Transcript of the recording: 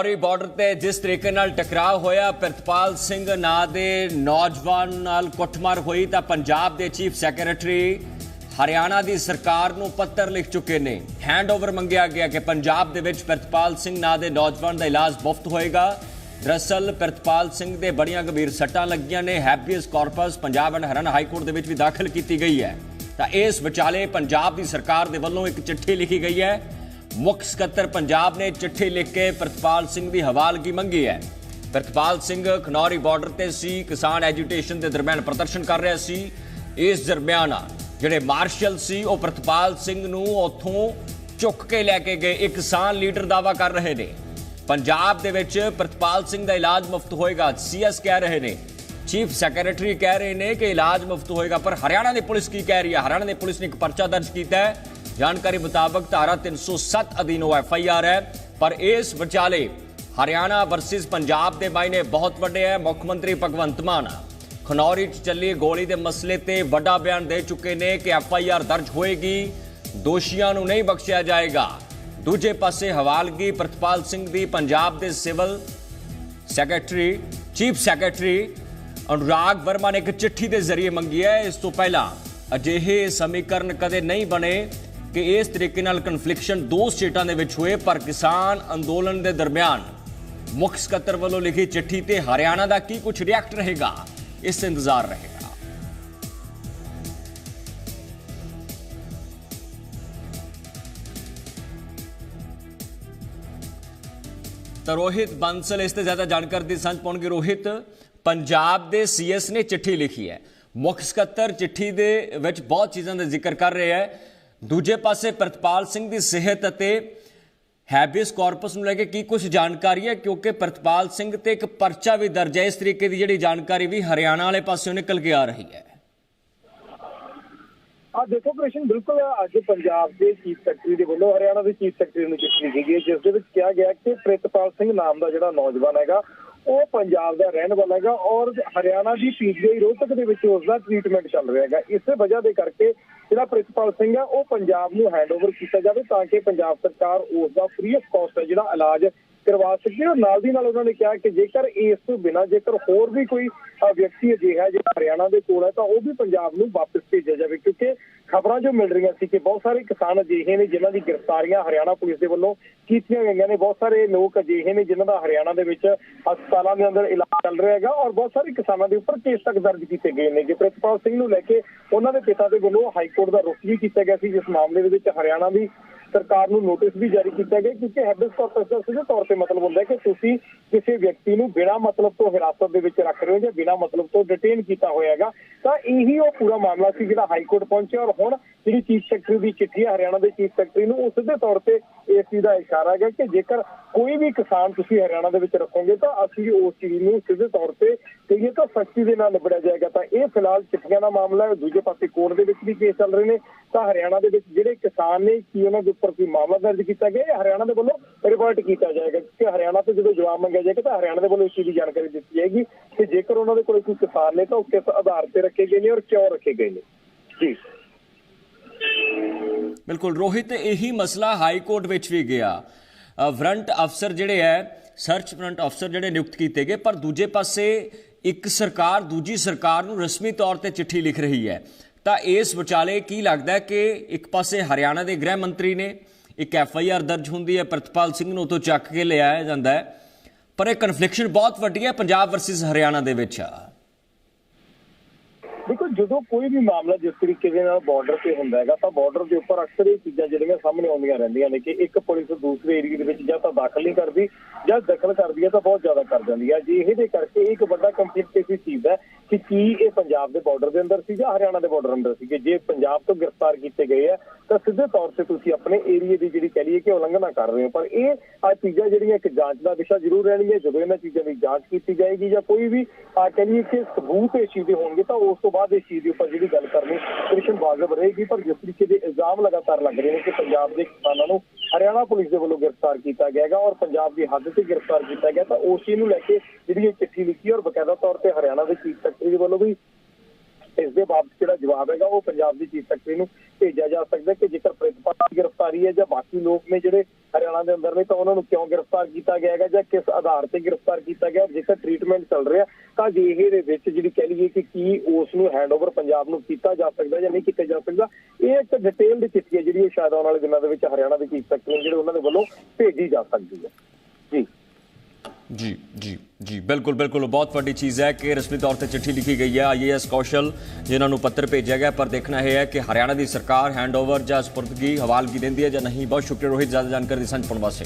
ਔਰੀ border ਤੇ ਜਿਸ ਤਰੀਕੇ ਨਾਲ ਟਕਰਾਅ ਹੋਇਆ, ਪ੍ਰਿਤਪਾਲ ਸਿੰਘ ਨਾਂ ਦੇ ਨੌਜਵਾਨ ਨਾਲ ਕੁੱਟਮਾਰ ਹੋਈ ਤਾਂ ਪੰਜਾਬ ਦੇ ਚੀਫ ਸੈਕਟਰੀ ਹਰਿਆਣਾ ਦੀ ਸਰਕਾਰ ਨੂੰ ਪੱਤਰ ਲਿਖ ਚੁੱਕੇ ਨੇ। ਹੈਂਡਓਵਰ ਮੰਗਿਆ ਗਿਆ ਕਿ ਪੰਜਾਬ ਦੇ ਵਿੱਚ ਪ੍ਰਿਤਪਾਲ ਸਿੰਘ ਨਾਂ ਦੇ ਨੌਜਵਾਨ ਦਾ ਇਲਾਜ ਮੁਫਤ ਹੋਏਗਾ। ਦਰਅਸਲ, ਪ੍ਰਿਤਪਾਲ ਸਿੰਘ ਦੇ ਬੜੀਆਂ ਗੰਭੀਰ ਸੱਟਾਂ ਲੱਗੀਆਂ ਨੇ। Habeas corpus Punjab and Haryana high court ਦੇ ਵਿੱਚ ਵੀ ਦਾਖਲ ਕੀਤੀ ਗਈ ਹੈ। ਤਾਂ ਇਸ ਵਿਚਾਲੇ ਪੰਜਾਬ ਦੀ ਸਰਕਾਰ ਦੇ ਵੱਲੋਂ ਇੱਕ ਚਿੱਠੀ ਲਿਖੀ ਗਈ ਹੈ ਮੁੱਖ ਸਕੱਤਰ ਪੰਜਾਬ ਨੇ ਚਿੱਠੀ ਲਿਖ ਕੇ ਪ੍ਰਤਪਾਲ ਸਿੰਘ ਦੀ ਹਵਾਲਗੀ ਮੰਗੀ ਹੈ। ਪ੍ਰਿਤਪਾਲ ਸਿੰਘ ਖਨੌਰੀ ਬਾਰਡਰ ਤੇ ਸੀ, ਕਿਸਾਨ ਐਜੂਟੇਸ਼ਨ ਦੇ ਦਰਮਿਆਨ ਪ੍ਰਦਰਸ਼ਨ ਕਰ ਰਿਹਾ ਸੀ। ਇਸ ਦਰਮਿਆਨ ਜਿਹੜੇ ਮਾਰਸ਼ਲ ਸੀ, ਉਹ ਪ੍ਰਤਪਾਲ ਸਿੰਘ ਨੂੰ ਉੱਥੋਂ ਚੁੱਕ ਕੇ ਲੈ ਕੇ ਗਏ। ਇੱਕ ਕਿਸਾਨ ਲੀਡਰ ਦਾਵਾ ਕਰ ਰਹੇ ਨੇ। ਪੰਜਾਬ ਦੇ ਵਿੱਚ ਪ੍ਰਿਤਪਾਲ ਸਿੰਘ ਦਾ ਇਲਾਜ ਮੁਫਤ ਹੋਏਗਾ, ਸੀਐਸ ਕਹਿ ਰਹੇ ਨੇ। ਚੀਫ ਸੈਕਟਰੀ ਕਹਿ ਰਹੇ ਨੇ ਕਿ ਇਲਾਜ ਮੁਫਤ ਹੋਏਗਾ, ਪਰ ਹਰਿਆਣਾ ਦੀ ਪੁਲਿਸ ਕੀ ਕਹਿ ਰਹੀ ਹੈ? ਹਰਿਆਣਾ ਦੀ ਪੁਲਿਸ ਨੇ ਇੱਕ ਪਰਚਾ ਦਰਜ ਕੀਤਾ ਹੈ। ਜਾਣਕਾਰੀ ਮੁਤਾਬਕ ਧਾਰਾ 307 ਅਧੀਨ ਉਹ ਐਫਆਈਆਰ ਹੈ, ਪਰ ਇਸ ਵਿਚਾਲੇ ਹਰਿਆਣਾ ਵਰਸਸ ਪੰਜਾਬ ਦੇ ਮਾਇਨੇ ਬਹੁਤ ਵੱਡੇ ਹੈ, ਮੁੱਖ ਮੰਤਰੀ ਭਗਵੰਤ ਮਾਨ। ਖਨੌਰੀ 'ਚ ਚੱਲੀ ਗੋਲੀ ਦੇ ਮਸਲੇ ਤੇ ਵੱਡਾ ਬਿਆਨ ਦੇ ਚੁੱਕੇ ਨੇ ਕਿ ਐਫਆਈਆਰ ਦਰਜ ਹੋਏਗੀ, ਦੋਸ਼ੀਆਂ ਨੂੰ ਨਹੀਂ ਬਖਸ਼ਿਆ ਜਾਏਗਾ। ਦੂਜੇ ਪਾਸੇ ਹਵਾਲਗੀ ਪ੍ਰਤਪਾਲ ਸਿੰਘ ਦੀ ਪੰਜਾਬ ਦੇ civil secretary, chief secretary Anurag Verma ਨੇ ਇੱਕ ਚਿੱਠੀ ਦੇ ਜ਼ਰੀਏ ਮੰਗੀ ਹੈ, ਇਸ ਤੋਂ ਪਹਿਲਾਂ ਅਜਿਹੇ ਸਮੀਕਰਨ ਕਦੇ ਨਹੀਂ ਬਣੇ। ਕਿ ਇਸ ਤਰੀਕੇ ਨਾਲ ਕਨਫਲਿਕਸ਼ਨ ਦੋ ਸਟੇਟਾਂ ਦੇ ਵਿੱਚ ਹੋਏ, ਪਰ ਕਿਸਾਨ ਅੰਦੋਲਨ ਦੇ ਦਰਮਿਆਨ ਮੁੱਖ ਸਕੱਤਰ ਵੱਲੋਂ ਲਿਖੀ ਚਿੱਠੀ ਤੇ ਹਰਿਆਣਾ ਦਾ ਕੀ ਕੁਝ ਰਿਐਕਟ ਰਹੇਗਾ, ਇਸ ਇੰਤਜ਼ਾਰ ਰਹੇਗਾ। ਤਾਂ ਰੋਹਿਤ ਬੰਸਲ ਇਸ ਤੇ ਜ਼ਿਆਦਾ ਜਾਣਕਾਰੀ ਦੀ ਸਾਂਝ ਪਾਉਣਗੇ। ਰੋਹਿਤ, ਪੰਜਾਬ ਦੇ ਸੀਐਸ ਨੇ ਚਿੱਠੀ ਲਿਖੀ ਹੈ। ਮੁੱਖ ਸਕੱਤਰ ਚਿੱਠੀ ਦੇ ਵਿੱਚ ਬਹੁਤ ਚੀਜ਼ਾਂ ਦਾ ਜ਼ਿਕਰ ਕਰ ਰਿਹਾ ਹੈ। ਦੂਜੇ ਪਾਸੇ ਪ੍ਰਿਤਪਾਲ ਸਿੰਘ ਦੀ ਸਿਹਤ ਅਤੇ ਹੈਬੀਅਸ ਕਾਰਪਸ ਨੂੰ ਲੈ ਕੇ ਕੀ ਕੁਝ ਜਾਣਕਾਰੀ ਹੈ? ਕਿਉਂਕਿ ਪ੍ਰਿਤਪਾਲ ਸਿੰਘ ਤੇ ਇੱਕ ਪਰਚਾ ਵੀ ਦਰਜ ਹੈ। ਇਸ ਤਰੀਕੇ ਦੀ ਜਿਹੜੀ ਜਾਣਕਾਰੀ ਵੀ ਹਰਿਆਣਾ ਵਾਲੇ ਪਾਸਿਓਂ ਨਿਕਲ ਕੇ ਆ ਰਹੀ ਹੈ। ਆ ਦੇਖੋ ਕ੍ਰਿਸ਼ਨ, ਬਿਲਕੁਲ ਅੱਜ ਪੰਜਾਬ ਦੇ ਚੀਫ ਸੈਕਟਰੀ ਦੇ ਵੱਲੋਂ, ਹਰਿਆਣਾ ਦੇ ਚੀਫ ਸੈਕਟਰੀ ਨੂੰ ਚਿੱਠੀ ਲਿਖੀ ਗਈ ਜਿਸ ਦੇ ਵਿੱਚ ਕਿਹਾ ਗਿਆ ਕਿ ਪ੍ਰਿਤਪਾਲ ਸਿੰਘ ਨਾਮ ਦਾ ਜਿਹੜਾ ਨੌਜਵਾਨ ਹੈਗਾ, ਉਹ ਪੰਜਾਬ ਦਾ ਰਹਿਣ ਵਾਲਾ ਹੈਗਾ ਔਰ ਹਰਿਆਣਾ ਦੀ ਪੀਜੀਆਈ ਰੋਹਤਕ ਦੇ ਵਿੱਚ ਉਸ ਦਾ ਟ੍ਰੀਟਮੈਂਟ ਚੱਲ ਰਿਹਾ ਹੈਗਾ। ਇਸੇ ਵਜ੍ਹਾ ਦੇ ਕਰਕੇ ਜਿਹੜਾ ਪ੍ਰਿਤਪਾਲ ਸਿੰਘ ਹੈ, ਉਹ ਪੰਜਾਬ ਨੂੰ ਹੈਂਡਓਵਰ ਕੀਤਾ ਜਾਵੇ ਤਾਂ ਕਿ ਪੰਜਾਬ ਸਰਕਾਰ ਉਸ ਦਾ ਫ੍ਰੀ ਆਫ ਕਾਸਟ ਹੈ, ਜਿਹੜਾ ਇਲਾਜ ਕਰਵਾ ਸਕੀਏ ਔਰ ਨਾਲ ਦੀ ਨਾਲ ਉਹਨਾਂ ਨੇ ਕਿਹਾ ਕਿ ਜੇਕਰ ਇਸ ਤੋਂ ਬਿਨਾਂ ਜੇਕਰ ਹੋਰ ਵੀ ਕੋਈ ਵਿਅਕਤੀ ਅਜਿਹਾ ਜਿਹੜਾ ਹਰਿਆਣਾ ਦੇ ਕੋਲ ਹੈ, ਤਾਂ ਉਹ ਵੀ ਪੰਜਾਬ ਨੂੰ ਵਾਪਸ ਭੇਜਿਆ ਜਾਵੇ। ਕਿਉਂਕਿ ਖਬਰਾਂ ਜੋ ਮਿਲ ਰਹੀਆਂ ਸੀ ਕਿ ਬਹੁਤ ਸਾਰੇ ਕਿਸਾਨ ਅਜਿਹੇ ਨੇ ਜਿਨ੍ਹਾਂ ਦੀ ਗ੍ਰਿਫਤਾਰੀਆਂ ਹਰਿਆਣਾ ਪੁਲਿਸ ਦੇ ਵੱਲੋਂ ਕੀਤੀਆਂ ਗਈਆਂ ਨੇ। ਬਹੁਤ ਸਾਰੇ ਲੋਕ ਅਜਿਹੇ ਨੇ ਜਿਨ੍ਹਾਂ ਦਾ ਹਰਿਆਣਾ ਦੇ ਵਿੱਚ ਹਸਪਤਾਲਾਂ ਦੇ ਅੰਦਰ ਇਲਾਜ ਚੱਲ ਰਿਹਾ ਹੈਗਾ ਔਰ ਬਹੁਤ ਸਾਰੇ ਕਿਸਾਨਾਂ ਦੇ ਉੱਪਰ ਕੇਸ ਤੱਕ ਦਰਜ ਕੀਤੇ ਗਏ ਨੇ। ਕਿ ਪ੍ਰਿਤਪਾਲ ਸਿੰਘ ਨੂੰ ਲੈ ਕੇ ਉਹਨਾਂ ਦੇ ਪਿਤਾ ਦੇ ਵੱਲੋਂ ਹਾਈ ਕੋਰਟ ਦਾ ਰੁਖ ਵੀ ਕੀਤਾ ਗਿਆ ਸੀ, ਜਿਸ ਮਾਮਲੇ ਦੇ ਵਿੱਚ ਹਰਿਆਣਾ ਦੀ ਸਰਕਾਰ ਨੂੰ ਨੋਟਿਸ ਵੀ ਜਾਰੀ ਕੀਤਾ ਗਿਆ ਕਿਉਂਕਿ ਹੈਬਿਸ ਕਾਰਪਸ ਦਾ ਸਿੱਧੇ ਤੌਰ ਤੇ ਮਤਲਬ ਹੁੰਦਾ ਕਿ ਤੁਸੀਂ ਕਿਸੇ ਵਿਅਕਤੀ ਨੂੰ ਬਿਨਾਂ ਮਤਲਬ ਤੋਂ ਹਿਰਾਸਤ ਦੇ ਵਿੱਚ ਰੱਖ ਰਹੇ ਹੋ ਜਾਂ ਬਿਨਾਂ ਮਤਲਬ ਤੋਂ ਡਿਟੇਨ ਕੀਤਾ ਹੋਇਆ ਹੈਗਾ, ਤਾਂ ਇਹੀ ਉਹ ਪੂਰਾ ਮਾਮਲਾ ਸੀ ਜਿਹੜਾ ਹਾਈ ਕੋਰਟ ਪਹੁੰਚਿਆ ਔਰ ਹੁਣ ਜਿਹੜੀ ਚੀਫ ਸੈਕਟਰੀ ਦੀ ਚਿੱਠੀ ਹੈ ਹਰਿਆਣਾ ਦੇ ਚੀਫ ਸੈਕਟਰੀ ਨੂੰ, ਉਹ ਸਿੱਧੇ ਤੌਰ ਤੇ ਇਸ ਚੀਜ਼ ਦਾ ਇਸ਼ਾਰਾ ਹੈ ਕਿ ਜੇਕਰ ਕੋਈ ਵੀ ਕਿਸਾਨ ਤੁਸੀਂ ਹਰਿਆਣਾ ਦੇ ਵਿੱਚ ਰੱਖੋਗੇ, ਤਾਂ ਅਸੀਂ ਉਸ ਚੀਜ਼ ਨੂੰ ਸਿੱਧੇ ਤੌਰ ਤੇ ਕਹੀਏ ਤਾਂ ਸਖਤੀ ਦੇ ਨਾਲ ਨਿਬੜਿਆ ਜਾਏਗਾ। ਤਾਂ ਇਹ ਫਿਲਹਾਲ ਚਿੱਠੀਆਂ ਦਾ ਮਾਮਲਾ ਹੈ, ਦੂਜੇ ਪਾਸੇ ਕੋਰਟ ਦੇ ਵਿੱਚ ਵੀ ਕੇਸ ਚੱਲ ਰਹੇ ਨੇ। ਤਾਂ ਹਰਿਆਣਾ ਦੇ ਵਿੱਚ ਜਿਹੜੇ ਕਿਸਾਨ ਨੇ, ਕੀ ਉਹਨਾਂ ਦੇ ਉੱਪਰ ਕੋਈ ਮਾਮਲਾ ਦਰਜ ਕੀਤਾ ਗਿਆ ਇਹ ਹਰਿਆਣਾ ਦੇ ਵੱਲੋਂ ਰਿਪੋਰਟ ਕੀਤਾ ਜਾਏਗਾ? ਕਿ ਹਰਿਆਣਾ ਤੋਂ ਜਦੋਂ ਜਵਾਬ ਮੰਗਿਆ ਜਾਏਗਾ ਤਾਂ ਹਰਿਆਣਾ ਦੇ ਵੱਲੋਂ ਇਸ ਚੀਜ਼ ਦੀ ਜਾਣਕਾਰੀ ਦਿੱਤੀ ਜਾਏਗੀ ਕਿ ਜੇਕਰ ਉਹਨਾਂ ਦੇ ਕੋਲ ਕੋਈ ਕਿਸਾਨ ਨੇ ਤਾਂ ਉਹ ਕਿਸ ਆਧਾਰ ਤੇ ਰੱਖੇ ਗਏ ਨੇ ਔਰ ਕਿਉਂ ਰੱਖੇ ਗਏ ਨੇ? ਜੀ। ਬਿਲਕੁਲ, ਰੋਹਿਤ, ਇਹੀ ਮਸਲਾ ਹਾਈ ਕੋਰਟ ਵਿੱਚ ਵੀ ਗਿਆ। ਫਰੰਟ ਅਫਸਰ ਜਿਹੜੇ ਹੈ ਸਰਚ ਫਰੰਟ ਅਫਸਰ ਜਿਹੜੇ ਨਿਯੁਕਤ ਕੀਤੇ ਗਏ, ਪਰ ਦੂਜੇ ਪਾਸੇ ਇੱਕ ਸਰਕਾਰ, ਦੂਜੀ ਸਰਕਾਰ ਨੂੰ ਰਸਮੀ ਤੌਰ ਤੇ ਚਿੱਠੀ ਲਿਖ ਰਹੀ ਹੈ ਤਾਂ ਇਸ ਵਿਚਾਲੇ ਕੀ ਲੱਗਦਾ ਕਿ ਇੱਕ ਪਾਸੇ ਹਰਿਆਣਾ ਦੇ ਗ੍ਰਹਿ ਮੰਤਰੀ ਨੇ ਇੱਕ ਐਫ ਆਈ ਆਰ ਦਰਜ ਹੁੰਦੀ ਹੈ, ਪ੍ਰਿਤਪਾਲ ਸਿੰਘ ਨੂੰ ਉਤੋਂ ਚੱਕ ਕੇ ਲਿਆਇਆ ਜਾਂਦਾ ਹੈ। ਪਰ ਇਹ ਕਨਫਲਿਕਸ਼ਨ ਬਹੁਤ ਵੱਡੀ ਹੈ ਪੰਜਾਬ ਵਰਸਸ ਹਰਿਆਣਾ ਦੇ ਵਿੱਚ। ਦੇਖੋ, ਜਦੋਂ ਕੋਈ ਵੀ ਮਾਮਲਾ ਜਿਸ ਤਰੀਕੇ ਦੇ ਨਾਲ ਬਾਰਡਰ ਤੇ ਹੁੰਦਾ ਹੈਗਾ, ਤਾਂ ਬਾਰਡਰ ਦੇ ਉੱਪਰ ਅਕਸਰ ਇਹ ਚੀਜ਼ਾਂ ਜਿਹੜੀਆਂ ਸਾਹਮਣੇ ਆਉਂਦੀਆਂ ਰਹਿੰਦੀਆਂ ਨੇ ਕਿ ਇੱਕ ਪੁਲਿਸ ਦੂਸਰੇ ਏਰੀਆ ਦੇ ਵਿੱਚ ਜਾਂ ਤਾਂ ਦਾਖਲ ਨਹੀਂ ਕਰਦੀ ਜਾਂ ਦਖਲ ਕਰਦੀ ਹੈ ਤਾਂ ਬਹੁਤ ਜ਼ਿਆਦਾ ਕਰ ਜਾਂਦੀ ਹੈ। ਜੀ ਇਹਦੇ ਕਰਕੇ ਇੱਕ ਵੱਡਾ ਕੰਫਲਿਕਟ ਇਸ ਚੀਜ਼ ਦਾ ਹੈ ਕਿ ਕੀ ਇਹ ਪੰਜਾਬ ਦੇ ਬਾਰਡਰ ਦੇ ਅੰਦਰ ਸੀ ਜਾਂ ਹਰਿਆਣਾ ਦੇ ਬਾਰਡਰ ਅੰਦਰ ਸੀ ਕਿ ਜੇ ਪੰਜਾਬ ਤੋਂ ਗ੍ਰਿਫਤਾਰ ਕੀਤੇ ਗਏ ਆ, ਤਾਂ ਸਿੱਧੇ ਤੌਰ ਤੇ ਤੁਸੀਂ ਆਪਣੇ ਏਰੀਆ ਦੀ ਜਿਹੜੀ ਕਹ ਲਈਏ ਕਿ ਉਲੰਘਣਾ ਕਰ ਰਹੇ ਹੋ। ਪਰ ਇਹ ਆ ਚੀਜ਼ਾਂ ਜਿਹੜੀਆਂ ਇੱਕ ਜਾਂਚ ਦਾ ਵਿਸ਼ਾ ਜ਼ਰੂਰ ਰਹਿਣਗੀਆਂ ਜਦੋਂ ਇਹਨਾਂ ਚੀਜ਼ਾਂ ਦੀ ਜਾਂਚ ਕੀਤੀ ਜਾਏਗੀ ਜਾਂ ਕੋਈ ਵੀ ਆ ਕਹ ਲਈਏ ਕਿ ਸਬੂਤ ਇਸ ਚੀਜ਼ ਦੇ ਹੋਣਗੇ, ਤਾਂ ਉਸ ਤੋਂ ਬਾਅਦ ਇਸ ਚੀਜ਼ ਦੇ ਉੱਪਰ ਜਿਹੜੀ ਗੱਲ ਕਰਨੀ ਕ੍ਰਿਸ਼ਨ ਵਾਜਬ ਰਹੇਗੀ। ਪਰ ਜਿਸ ਤਰੀਕੇ ਦੇ ਇਲਜ਼ਾਮ ਲਗਾਤਾਰ ਲੱਗ ਰਹੇ ਨੇ ਕਿ ਪੰਜਾਬ ਦੇ ਕਿਸਾਨਾਂ ਨੂੰ ਹਰਿਆਣਾ ਪੁਲਿਸ ਦੇ ਵੱਲੋਂ ਗ੍ਰਿਫਤਾਰ ਕੀਤਾ ਗਿਆ ਹੈਗਾ ਔਰ ਪੰਜਾਬ ਦੀ ਹੱਦ ਤੇ ਗ੍ਰਿਫਤਾਰ ਕੀਤਾ ਗਿਆ ਤਾਂ ਉਸ ਚੀਜ਼ ਨੂੰ ਲੈ ਕੇ ਜਿਹੜੀ ਇਹ ਚਿੱਠੀ ਲਿਖੀ ਔਰ ਬਕਾਇਦਾ ਤੌਰ ਤੇ ਹਰਿਆਣਾ ਦੇ ਚੀਫ ਸੈਕਟਰੀ ਦੇ ਵੱਲੋਂ ਵੀ ਇਸ ਦੇ ਬਾਬਤ ਜਿਹੜਾ ਜਵਾਬ ਹੈਗਾ, ਉਹ ਪੰਜਾਬ ਦੀ ਚੀਫ ਸੈਕਟਰੀ ਨੂੰ ਭੇਜਿਆ ਜਾ ਸਕਦਾ ਕਿ ਜੇਕਰ ਪ੍ਰਿਤਪਾਲ ਦੀ ਗ੍ਰਿਫਤਾਰੀ ਹੈ ਜਾਂ ਬਾਕੀ ਲੋਕ ਨੇ ਜਿਹੜੇ ਹਰਿਆਣਾ ਦੇ ਅੰਦਰ ਨੇ, ਤਾਂ ਉਹਨਾਂ ਨੂੰ ਕਿਉਂ ਗ੍ਰਿਫਤਾਰ ਕੀਤਾ ਗਿਆ ਹੈਗਾ ਜਾਂ ਕਿਸ ਆਧਾਰ ਤੇ ਗ੍ਰਿਫਤਾਰ ਕੀਤਾ ਗਿਆ? ਜੇਕਰ ਟ੍ਰੀਟਮੈਂਟ ਚੱਲ ਰਿਹਾ, ਤਾਂ ਜੇ ਦੇ ਵਿੱਚ ਜਿਹੜੀ ਕਹਿ ਲਈਏ ਕਿ ਕੀ ਉਸ ਨੂੰ ਹੈਂਡਓਵਰ ਪੰਜਾਬ ਨੂੰ ਕੀਤਾ ਜਾ ਸਕਦਾ ਜਾਂ ਨਹੀਂ ਕੀਤਾ ਜਾ ਸਕਦਾ, ਇਹ ਇੱਕ ਡਿਟੇਲ ਚਿੱਠੀ ਹੈ ਜਿਹੜੀ ਉਹ ਸ਼ਾਇਦ ਆਉਣ ਵਾਲੇ ਦਿਨਾਂ ਦੇ ਵਿੱਚ ਹਰਿਆਣਾ ਦੇ ਚੀਫ ਸੈਕਟਰੀ ਜਿਹੜੇ ਉਹਨਾਂ ਦੇ ਵੱਲੋਂ ਭੇਜੀ ਜਾ ਸਕਦੀ ਹੈ। ਜੀ। ਜੀ ਜੀ ਜੀ, ਬਿਲਕੁਲ ਬਿਲਕੁਲ। ਬਹੁਤ ਵੱਡੀ ਚੀਜ਼ ਹੈ ਕਿ ਰਸਮੀ ਤੌਰ ਤੇ ਚਿੱਠੀ ਲਿਖੀ ਗਈ ਹੈ। ਆਈਏਐਸ ਕੌਸ਼ਲ, ਜਿਨ੍ਹਾਂ ਨੂੰ ਪੱਤਰ ਭੇਜਿਆ ਗਿਆ, ਪਰ ਦੇਖਣਾ ਇਹ ਹੈ ਕਿ ਹਰਿਆਣਾ ਦੀ ਸਰਕਾਰ ਹੈਂਡਓਵਰ ਜਾਂ ਸਪੁਰਦਗੀ ਹਵਾਲਗੀ ਦਿੰਦੀ ਹੈ ਜਾਂ ਨਹੀਂ। ਬਹੁਤ ਸ਼ੁਕਰੀਆ ਰੋਹਿਤ ਜ਼ਿਆਦਾ ਜਾਣਕਾਰੀ ਦੀ ਸਾਂਝ ਪਾਉਣ ਵਾਸਤੇ।